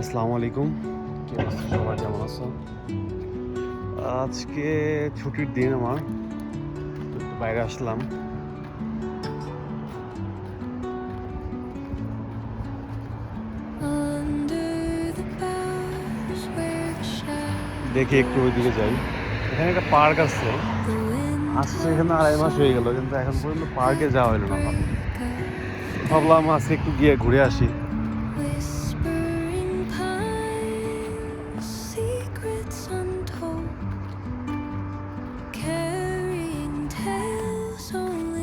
আসসালামু আলাইকুম। কি অবস্থা সবাই কেমন আছো? আজকে ছুটির দিন আমার। একটু বাইরে আসলাম। দেখি একটু ওইদিকে যাই। এখানে একটা পার্ক আছে। আসছে এখানে আড়াই মাস হয়ে গেল কিন্তু এখন পর্যন্ত পার্কে যাওয়া হলো না ভাবলাম আজকে একটু গিয়ে ঘুরে আসি।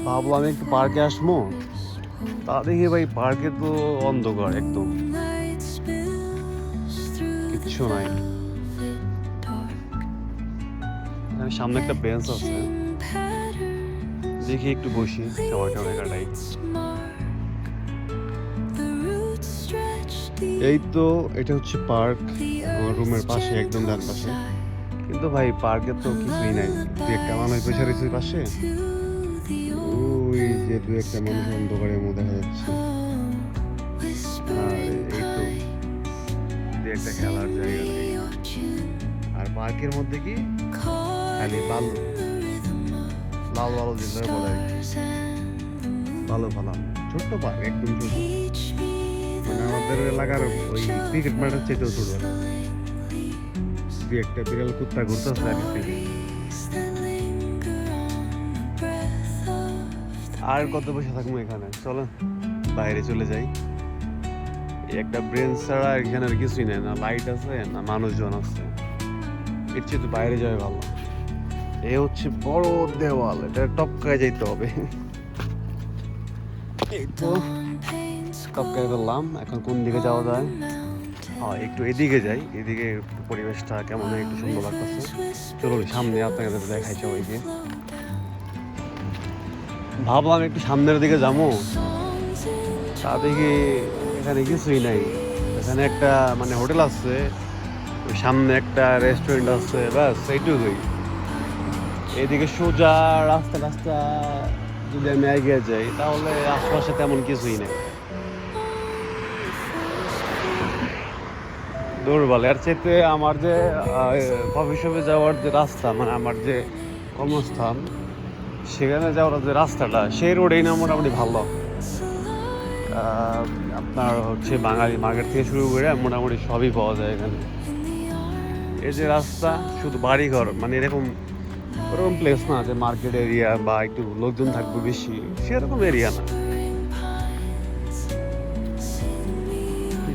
ভাবলাম একটু পার্কে আসব? তা দেখি ভাই, পার্কে তো অন্ধকার একদম। কিচ্ছু নাই। সামনে একটা বেঞ্চ আছে। দেখি একটু বসি সবাই টবাই কাটাই। এই তো, এটা হচ্ছে পার্ক। রুমের পাশে, একদম ডান পাশে। কিন্তু ভাই, পার্কে তো কিছুই নাই। দু একটা মানুষ বসে রয়েছে পাশে। ওই যে দু একটা মানুষ অন্ধকারের মধ্যে দেখা যাচ্ছে আর এই তো একটা খেলার জায়গা নেই আর পার্কের মধ্যে কি খালি বালু লাল লাল যেগুলো বলে। বালু ফালা ছোট্ট পার্ক একদম ছোট মানে আমাদের এলাকার ওই ক্রিকেট মাঠের চেয়েও ছোট দু একটা বিড়াল কুত্তা ঘুরতেছে আর আর কত বসে থাকব এখানে? চলো, বাইরে চলে যাই। একটা ব্রেন ছাড়া এখানে আর কিছুই নেই, না লাইট আছে, না মানুষজন আছে। এর তো বাইরে যাওয়া ভালো। এ হচ্ছে বড় দেওয়াল, এটা টপকায় যাইতে হবে। এই তো, টপকায় ফেললাম, এখন কোন দিকে যাওয়া যায়? একটু এদিকে যাই, এদিকে পরিবেশটা কেমন একটু সুন্দর লাগতেছে। চলো সামনে আপনাকে দেখাই সবাইকে। ভাবলাম একটু সামনের দিকে যাব। তা দেখি এখানে কিছুই নাই। এখানে একটা মানে হোটেল আছে সামনে একটা রেস্টুরেন্ট আছে, ব্যাস, এইটুকুই। এদিকে সোজা রাস্তা রাস্তা যদি আমি এগিয়ে যাই, তাহলে আশপাশে তেমন কিছুই নেই। দুর্বল, এর চাইতে আমার যে কফি শপে যাওয়ার যে রাস্তা মানে আমার যে কর্মস্থান সেখানে যাওয়ার যে রাস্তাটা, সেই রোডেই না মোটামুটি ভালো। আপনার হচ্ছে বাঙালি মার্কেট থেকে শুরু করে মোটামুটি সবই পাওয়া যায় এখানে। এই যে রাস্তা, শুধু বাড়ি ঘর মানে এরকম ওরকম প্লেস না যে মার্কেট এরিয়া বা একটু লোকজন থাকবে বেশি, সেরকম এরিয়া না।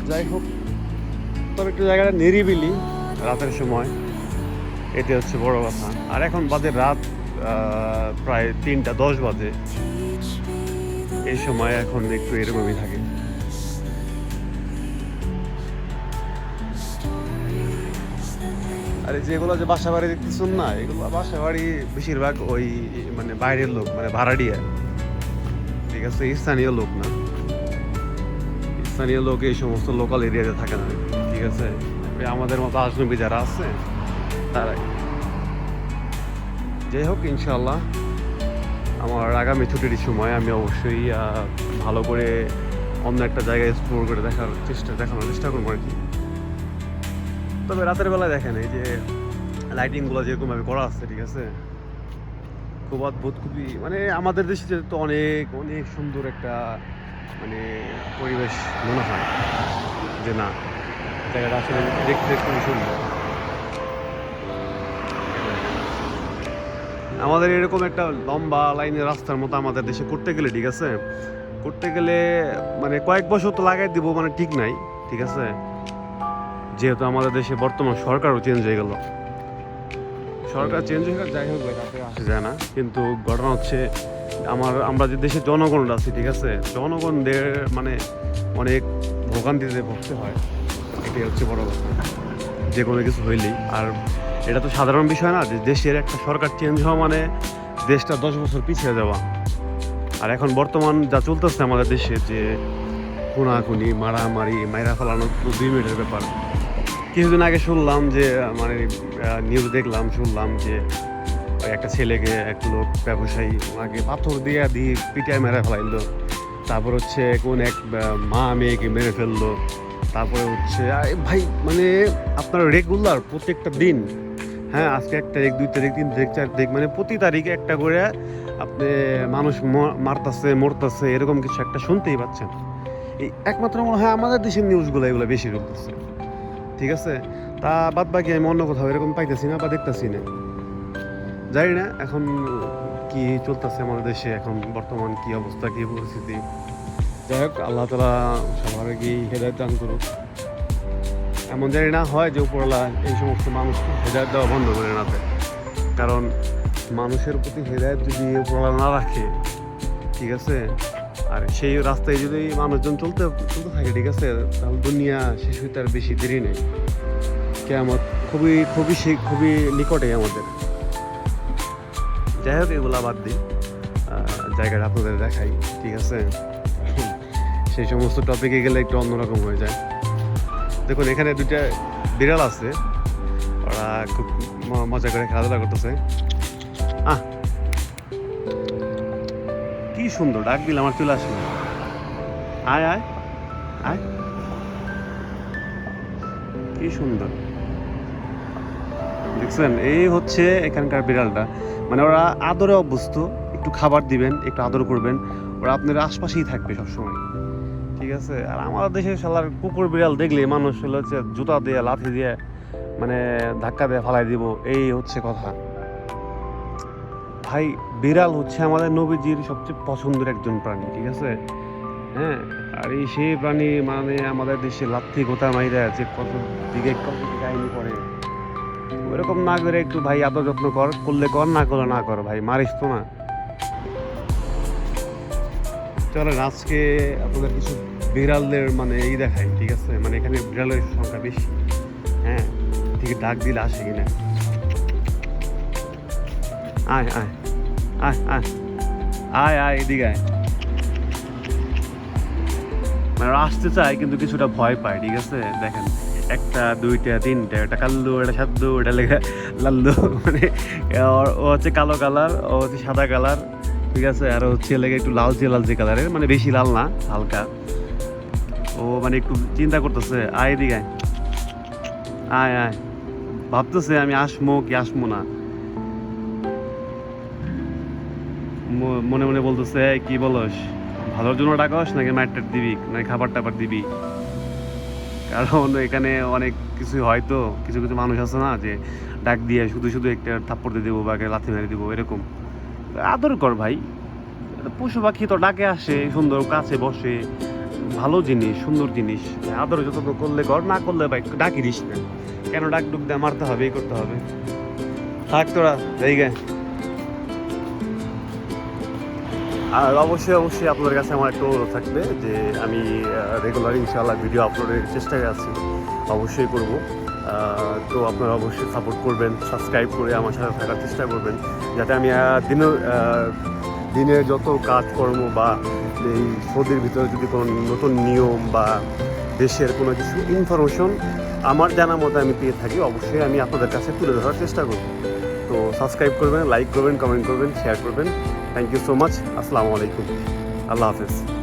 যাই হোক, তবে একটু জায়গাটা নিরিবিলি রাতের সময়। এটি হচ্ছে বড় কথা। আর এখন বাজে রাত প্রায় তিনটা, দশ বাজে। এই সময় এখন একটু এরকমই থাকে। আরে যেগুলো যে বাসা বাড়ি দেখতেছেন না, এগুলো বাসা বাড়ি বেশিরভাগ ওই মানে বাইরের লোক মানে ভাড়াটিয়া। ঠিক আছে, স্থানীয় লোক না। স্থানীয় লোক এই সমস্ত লোকাল এরিয়াতে থাকে না। ঠিক আছে আমাদের মতো আজনবী যারা আছে, তারাই। যাই হোক ইনশাল্লাহ আমার আগামী ছুটির সময় আমি অবশ্যই ভালো করে অন্য একটা জায়গায় এক্সপ্লোর করে দেখার চেষ্টা, দেখানোর চেষ্টা করব আর কি। তবে রাতের বেলায় দেখেন, এই যে লাইটিংগুলো যেরকমভাবে করা আছে, ঠিক আছে? খুব অদ্ভুত, খুবই মানে আমাদের দেশে তো অনেক অনেক সুন্দর একটা মানে পরিবেশ মনে হয় যে না, জায়গাটা আসলে দেখতে খুবই সুন্দর। আমাদের এরকম একটা লম্বা লাইনের রাস্তার মতো আমাদের দেশে করতে গেলে, ঠিক আছে? করতে গেলে মানে কয়েক বছর তো লাগাই দিব মানে ঠিক নাই, ঠিক আছে? যেহেতু আমাদের দেশে বর্তমান সরকারও চেঞ্জ হয়ে গেল। সরকার চেঞ্জ হয়ে গেলে, যাই হোক আসে যায় না। কিন্তু ঘটনা হচ্ছে, আমার, আমরা যে দেশের জনগণরা আছি, ঠিক আছে? জনগণদের মানে অনেক ভোগান্তিতে ভুগতে হয়। এটাই হচ্ছে বড় কথা। যে কোনো কিছু হইলেই। আর এটা তো সাধারণ বিষয় না, যে দেশের একটা সরকার চেঞ্জ হওয়া মানে দেশটা দশ বছর পিছিয়ে যাওয়া। আর এখন বর্তমান যা চলতেছে আমাদের দেশে, যে খুনাখুনি, মারামারি, মাইরা ফেলানো তো দুই মিনিটের ব্যাপার। কিছুদিন আগে শুনলাম যে মানে নিউজ দেখলাম, শুনলাম যে একটা ছেলেকে এক লোক ব্যবসায়ী ওনাকে পাথর দিয়ে দিয়ে পিটায় মেরে ফেলাইলো। তারপর হচ্ছে কোন এক মা মেয়েকে মেরে ফেলল। তারপরে হচ্ছে ভাই মানে আপনার রেগুলার প্রত্যেকটা দিন হ্যাঁ আজকে এক তারিখ, দুই তারিখ, তিন তারিখ, চার তারিখ মানে প্রতি তারিখে একটা করে আপনি মানুষ মারতাছে, মরতাছে, এরকম কিছু একটা শুনতেই পাচ্ছেন। এই একমাত্র মনে হয় আমাদের দেশের নিউজগুলো এগুলো বেশি চলতেছে ঠিক আছে? তা বাদ বাকি আমি অন্য কোথাও এরকম পাইতেছি না বা দেখতেছি না। জানি না, এখন কি চলতেছে আমাদের দেশে, এখন বর্তমান কি অবস্থা, কি পরিস্থিতি। যাই হোক, আল্লাহ তালা সবার কি হেদায়ত দান করুক। এমন জানি না হয় যে উপরওয়ালা এই সমস্ত মানুষকে হেদায়ত দেওয়া বন্ধ করে না কারণ মানুষের প্রতি হেদায়ত যদি উপরওয়ালা না রাখে, ঠিক আছে? আর সেই রাস্তায় যদি মানুষজন চলতে চলতে থাকে, ঠিক আছে? তাহলে দুনিয়া শেষ হইতে আর বেশি দেরি নেই। কেমন খুবই খুবই সে, খুবই নিকটে আমাদের। যাই হোক, এগুলা বাদ দিই। জায়গাটা আপনাদের দেখাই, ঠিক আছে? সেই সমস্ত টপিকে গেলে একটু অন্যরকম হয়ে যায়। দেখুন, এখানে দুইটা বিড়াল আছে। ওরা খুব মজা করে খেলাধুলা করতেছে। আহ! কি সুন্দর, ডাক দিল আমার চলে আসলো। আয় আয় আয়। কি সুন্দর। দেখছেন, এই হচ্ছে এখানকার বিড়ালটা। মানে ওরা আদরে অভ্যস্ত, একটু খাবার দিবেন, একটু আদর করবেন। ওরা আপনার আশপাশেই থাকবে সবসময়। ঠিক আছে? আর আমাদের দেশে শালার কুকুর বিড়াল দেখলে মানুষ হচ্ছে জুতা দিয়ে, লাথি দিয়ে মানে ধাক্কা দিয়ে ফালাই দিব, এই হচ্ছে কথা। ভাই, বিড়াল হচ্ছে আমাদের নবীজির সবচেয়ে পছন্দের একজন প্রাণী, ঠিক আছে? হ্যাঁ? আর এই সেই প্রাণী মানে আমাদের দেশে লাথি গোতা মাইরা যে কত দিকে কত কাহিনী করে ওইরকম না করে একটু ভাই আদর যত্ন কর, করলে কর, না করলে না কর, ভাই মারিস তো না। চলেন, আজকে আপনাদের কিছু বিড়ালদের মানে এই দেখাই, ঠিক আছে? মানে এখানে বিড়ালের সংখ্যা বেশি। হ্যাঁ? ঠিক ডাক দিলে আসে কিনা? আয় আয় আয় আয় আয় আয়, এদিকে আয়। মানে আসতে চায়, কিন্তু কিছুটা ভয় পায়, ঠিক আছে? দেখেন, একটা, দুইটা, তিনটা, একটা কাল্লু, একটা সাদ্দু এটা লেখা লাল্লু মানে ও হচ্ছে কালো কালার, ও হচ্ছে সাদা কালার, ঠিক আছে? আর হচ্ছে লেগে একটু লালচে লালচে কালারের মানে বেশি লাল না, হালকা। ও মানে একটু চিন্তা করতেছে, আয় এদিকে আয়। আয় ভাবতেছে আমি আসমো কি আসমো না। মনে মনে বলতেছে কি বলস? ভালোর জন্য ডাকস নাকি মাইট দিবি? নাকি খাবার টাবার দিবি? কারণ এখানে অনেক কিছু হয় তো, কিছু কিছু মানুষ আছে না যে ডাক দিয়ে শুধু শুধু একটা থাপ্পড় দিয়ে দেবো বা একটা লাথি মেরে দেবো, এরকম। আদর কর ভাই। পশু পাখি তো ডাকে আসে, সুন্দর কাছে বসে। ভালো জিনিস, সুন্দর জিনিস, আদর যত করলে কর, না করলে ভাই ডাকি দিস না। কেন ডাক ডুক দিয়ে মারতে হবে, এই করতে হবে। থাক তোরা, এই গে। আর অবশ্যই অবশ্যই আপনাদের কাছে আমার একটা অনুরোধ থাকবে যে আমি রেগুলার ইনশাআল্লাহ ভিডিও আপলোডের চেষ্টায় আছি। অবশ্যই করব। তো আপনারা অবশ্যই সাপোর্ট করবেন সাবস্ক্রাইব করে আমার সাথে থাকার চেষ্টা করবেন। যাতে আমি দিনের দিনের যত কাজকর্ম বা এই সৌদির ভিতরে যদি কোনো নতুন নিয়ম বা দেশের কোনো কিছু ইনফরমেশন আমার জানা মতো আমি পেয়ে থাকি, অবশ্যই আমি আপনাদের কাছে তুলে ধরার চেষ্টা করব। তো সাবস্ক্রাইব করবেন লাইক করবেন কমেন্ট করবেন শেয়ার করবেন। থ্যাংক ইউ সো মাচ আসসালামু আলাইকুম। আল্লাহ হাফেজ।